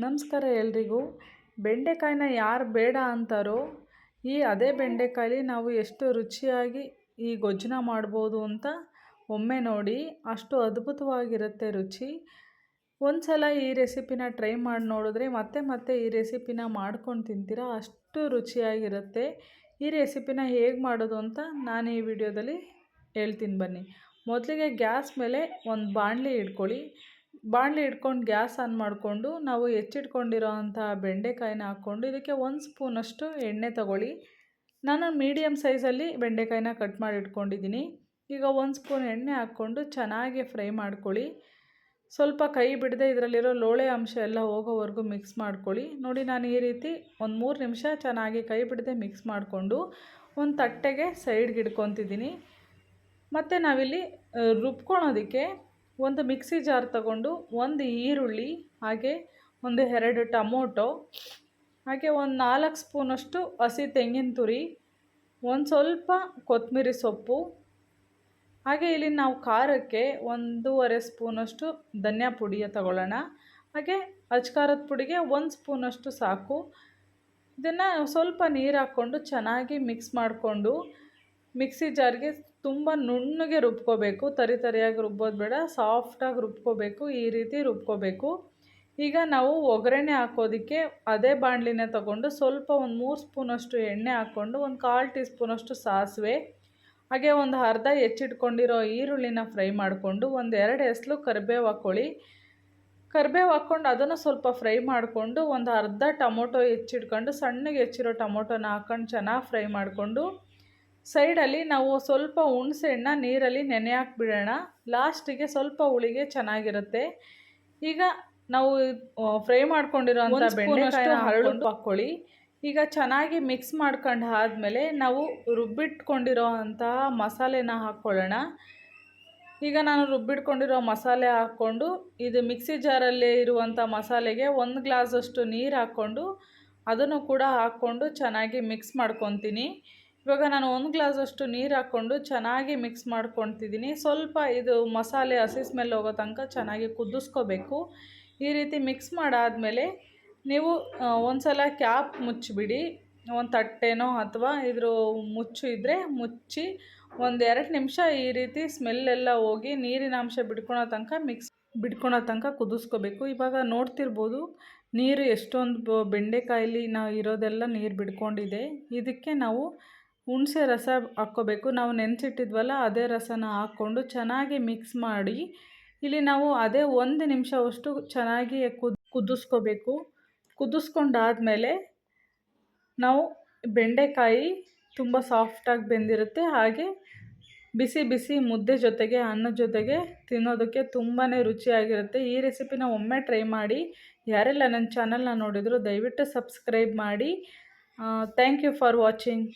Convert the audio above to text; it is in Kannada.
ನಮಸ್ಕಾರ ಎಲ್ರಿಗೂ. ಬೆಂಡೆಕಾಯಿನ ಯಾರು ಬೇಡ ಅಂತಾರೋ ಈ ಅದೇ ಬೆಂಡೆಕಾಯಿ ನಾವು ಎಷ್ಟು ರುಚಿಯಾಗಿ ಈ ಗೊಜ್ಜನ ಮಾಡ್ಬೋದು ಅಂತ ಒಮ್ಮೆ ನೋಡಿ, ಅಷ್ಟು ಅದ್ಭುತವಾಗಿರುತ್ತೆ ರುಚಿ. ಒಂದು ಸಲ ಈ ರೆಸಿಪಿನ ಟ್ರೈ ಮಾಡಿ ನೋಡಿದ್ರೆ ಮತ್ತೆ ಮತ್ತೆ ಈ ರೆಸಿಪಿನ ಮಾಡ್ಕೊಂಡು ತಿಂತೀರಾ, ಅಷ್ಟು ರುಚಿಯಾಗಿರುತ್ತೆ. ಈ ರೆಸಿಪಿನ ಹೇಗೆ ಮಾಡೋದು ಅಂತ ನಾನು ಈ ವಿಡಿಯೋದಲ್ಲಿ ಹೇಳ್ತೀನಿ ಬನ್ನಿ. ಮೊದಲಿಗೆ ಗ್ಯಾಸ್ ಮೇಲೆ ಒಂದು ಬಾಣಲಿ ಇಟ್ಕೊಳ್ಳಿ. ಬಾಣಲಿ ಇಟ್ಕೊಂಡು ಗ್ಯಾಸ್ ಆನ್ ಮಾಡಿಕೊಂಡು ನಾವು ಹೆಚ್ಚಿಟ್ಕೊಂಡಿರೋ ಅಂಥ ಬೆಂಡೆಕಾಯಿನ ಹಾಕ್ಕೊಂಡು ಇದಕ್ಕೆ ಒಂದು ಸ್ಪೂನಷ್ಟು ಎಣ್ಣೆ ತಗೊಳ್ಳಿ. ನಾನು ಮೀಡಿಯಮ್ ಸೈಜಲ್ಲಿ ಬೆಂಡೆಕಾಯಿನ ಕಟ್ ಮಾಡಿ ಇಟ್ಕೊಂಡಿದ್ದೀನಿ. ಈಗ ಒಂದು ಸ್ಪೂನ್ ಎಣ್ಣೆ ಹಾಕ್ಕೊಂಡು ಚೆನ್ನಾಗಿ ಫ್ರೈ ಮಾಡ್ಕೊಳ್ಳಿ. ಸ್ವಲ್ಪ ಕೈ ಬಿಡದೆ ಇದರಲ್ಲಿರೋ ಲೋಳೆ ಅಂಶ ಎಲ್ಲ ಹೋಗೋವರೆಗೂ ಮಿಕ್ಸ್ ಮಾಡ್ಕೊಳ್ಳಿ. ನೋಡಿ ನಾನು ಈ ರೀತಿ ಒಂದು ಮೂರು ನಿಮಿಷ ಚೆನ್ನಾಗಿ ಕೈ ಬಿಡದೆ ಮಿಕ್ಸ್ ಮಾಡಿಕೊಂಡು ಒಂದು ತಟ್ಟೆಗೆ ಸೈಡ್ಗೆ ಇಡ್ಕೊತಿದ್ದೀನಿ ಮತ್ತು ನಾವಿಲ್ಲಿ ರುಬ್ಕೊಳೋದಕ್ಕೆ ಒಂದು ಮಿಕ್ಸಿ ಜಾರ್ ತಗೊಂಡು ಒಂದು ಈರುಳ್ಳಿ, ಹಾಗೆ ಒಂದು ಎರಡು ಟಮೋಟೊ, ಹಾಗೆ ಒಂದು ನಾಲ್ಕು ಸ್ಪೂನಷ್ಟು ಹಸಿ ತೆಂಗಿನ ತುರಿ, ಒಂದು ಸ್ವಲ್ಪ ಕೊತ್ತಂಬರಿ ಸೊಪ್ಪು, ಹಾಗೆ ಇಲ್ಲಿ ನಾವು ಖಾರಕ್ಕೆ ಒಂದೂವರೆ ಸ್ಪೂನಷ್ಟು ಧನಿಯಾ ಪುಡಿಯ ತಗೊಳ್ಳೋಣ. ಹಾಗೆ ಅಚ್ಕಾರದ ಪುಡಿಗೆ ಒಂದು ಸ್ಪೂನಷ್ಟು ಸಾಕು. ಇದನ್ನು ಸ್ವಲ್ಪ ನೀರು ಹಾಕ್ಕೊಂಡು ಚೆನ್ನಾಗಿ ಮಿಕ್ಸ್ ಮಾಡಿಕೊಂಡು ಮಿಕ್ಸಿ ಜಾರ್ಗೆ ತುಂಬ ನುಣ್ಣಗೆ ರುಬ್ಕೋಬೇಕು, ತರಿ ತರಿಯಾಗಿ ರುಬ್ಬೋದು ಬೇಡ, ಸಾಫ್ಟಾಗಿ ರುಬ್ಕೋಬೇಕು, ಈ ರೀತಿ ರುಬ್ಕೋಬೇಕು. ಈಗ ನಾವು ಒಗ್ಗರಣೆ ಹಾಕೋದಕ್ಕೆ ಅದೇ ಬಾಣಲಿನ ತಗೊಂಡು ಸ್ವಲ್ಪ ಒಂದು ಮೂರು ಸ್ಪೂನಷ್ಟು ಎಣ್ಣೆ ಹಾಕ್ಕೊಂಡು ಒಂದು ಕಾಲು ಟೀ ಸ್ಪೂನಷ್ಟು ಸಾಸಿವೆ, ಹಾಗೆ ಒಂದು ಅರ್ಧ ಹೆಚ್ಚಿಟ್ಕೊಂಡಿರೋ ಈರುಳ್ಳಿನ ಫ್ರೈ ಮಾಡಿಕೊಂಡು ಒಂದು ಎರಡು ಹೆಸ್ಲು ಕರಿಬೇವು ಹಾಕ್ಕೊಳ್ಳಿ ಕರಿಬೇವು ಹಾಕ್ಕೊಂಡು ಅದನ್ನು ಸ್ವಲ್ಪ ಫ್ರೈ ಮಾಡಿಕೊಂಡು ಒಂದು ಅರ್ಧ ಟೊಮೊಟೊ ಹೆಚ್ಚಿಟ್ಕೊಂಡು ಸಣ್ಣಗೆ ಹೆಚ್ಚಿರೋ ಟೊಮೊಟೊನ ಹಾಕ್ಕೊಂಡು ಚೆನ್ನಾಗಿ ಫ್ರೈ ಮಾಡಿಕೊಂಡು ಸೈಡಲ್ಲಿ ನಾವು ಸ್ವಲ್ಪ ಹುಣಸೆಹಣ್ಣ ನೀರಲ್ಲಿ ನೆನೆ ಹಾಕ್ಬಿಡೋಣ ಲಾಸ್ಟಿಗೆ ಸ್ವಲ್ಪ ಹುಳಿಗೆ ಚೆನ್ನಾಗಿರುತ್ತೆ. ಈಗ ನಾವು ಫ್ರೈ ಮಾಡ್ಕೊಂಡಿರೋ ಅಂಥ ಬೆಂಡೆಕಾಯಿನ ಹರಳು ಹಾಕ್ಕೊಳ್ಳಿ ಈಗ ಚೆನ್ನಾಗಿ ಮಿಕ್ಸ್ ಮಾಡ್ಕೊಂಡು ಆದಮೇಲೆ ನಾವು ರುಬ್ಬಿಟ್ಕೊಂಡಿರೋ ಅಂತಹ ಮಸಾಲೆನ ಹಾಕ್ಕೊಳ್ಳೋಣ. ಈಗ ನಾನು ರುಬ್ಬಿಟ್ಕೊಂಡಿರೋ ಮಸಾಲೆ ಹಾಕ್ಕೊಂಡು ಇದು ಮಿಕ್ಸಿ ಜಾರಲ್ಲಿ ಇರುವಂಥ ಮಸಾಲೆಗೆ ಒಂದು ಗ್ಲಾಸಷ್ಟು ನೀರು ಹಾಕ್ಕೊಂಡು ಅದನ್ನು ಕೂಡ ಹಾಕ್ಕೊಂಡು ಚೆನ್ನಾಗಿ ಮಿಕ್ಸ್ ಮಾಡ್ಕೊತೀನಿ. ಇವಾಗ ನಾನು ಒಂದು ಗ್ಲಾಸಷ್ಟು ನೀರು ಹಾಕ್ಕೊಂಡು ಚೆನ್ನಾಗಿ ಮಿಕ್ಸ್ ಮಾಡ್ಕೊತಿದ್ದೀನಿ ಸ್ವಲ್ಪ ಇದು ಮಸಾಲೆ ಹಸಿ ಸ್ಮೆಲ್ ಹೋಗೋ ತನಕ ಚೆನ್ನಾಗಿ ಕುದಿಸ್ಕೋಬೇಕು. ಈ ರೀತಿ ಮಿಕ್ಸ್ ಮಾಡಾದಮೇಲೆ ನೀವು ಒಂದು ಸಲ ಕ್ಯಾಪ್ ಮುಚ್ಚಿಬಿಡಿ. ಒಂದು ತಟ್ಟೆನೋ ಅಥವಾ ಇದ್ರ ಮುಚ್ಚು ಇದ್ದರೆ ಮುಚ್ಚಿ ಒಂದು ಎರಡು ನಿಮಿಷ ಈ ರೀತಿ ಸ್ಮೆಲ್ಲೆಲ್ಲ ಹೋಗಿ ನೀರಿನ ಅಂಶ ಬಿಡ್ಕೊಳೋ ತನಕ ಮಿಕ್ಸ್ ಬಿಡ್ಕೊಳೋ ತನಕ ಕುದಿಸ್ಕೋಬೇಕು. ಇವಾಗ ನೋಡ್ತಿರ್ಬೋದು ನೀರು ಎಷ್ಟೊಂದು ಬೆಂಡೆಕಾಯಲ್ಲಿ ನಾವು ಇರೋದೆಲ್ಲ ನೀರು ಬಿಡ್ಕೊಂಡಿದೆ ಇದಕ್ಕೆ ನಾವು ಹುಣಸೆ ರಸ ಹಾಕ್ಕೋಬೇಕು. ನಾವು ನೆನೆಸಿಟ್ಟಿದ್ವಲ್ಲ, ಅದೇ ರಸನ ಹಾಕ್ಕೊಂಡು ಚೆನ್ನಾಗಿ ಮಿಕ್ಸ್ ಮಾಡಿ, ಇಲ್ಲಿ ನಾವು ಅದೇ ಒಂದು ನಿಮಿಷವಷ್ಟು ಚೆನ್ನಾಗಿ ಕುದ್, ಕುದಿಸ್ಕೋಬೇಕು. ಕುದಿಸ್ಕೊಂಡಾದಮೇಲೆ ನಾವು ಬೆಂಡೆಕಾಯಿ ತುಂಬ ಸಾಫ್ಟಾಗಿ ಬೆಂದಿರುತ್ತೆ. ಹಾಗೆ ಬಿಸಿ ಬಿಸಿ ಮುದ್ದೆ ಜೊತೆಗೆ ಅನ್ನದ ಜೊತೆಗೆ ತಿನ್ನೋದಕ್ಕೆ ತುಂಬಾ ರುಚಿಯಾಗಿರುತ್ತೆ. ಈ ರೆಸಿಪಿನ ಒಮ್ಮೆ ಟ್ರೈ ಮಾಡಿ. ಯಾರೆಲ್ಲ ನನ್ನ ಚಾನಲ್ನ ನೋಡಿದ್ರು ದಯವಿಟ್ಟು ಸಬ್ಸ್ಕ್ರೈಬ್ ಮಾಡಿ. Thank you for watching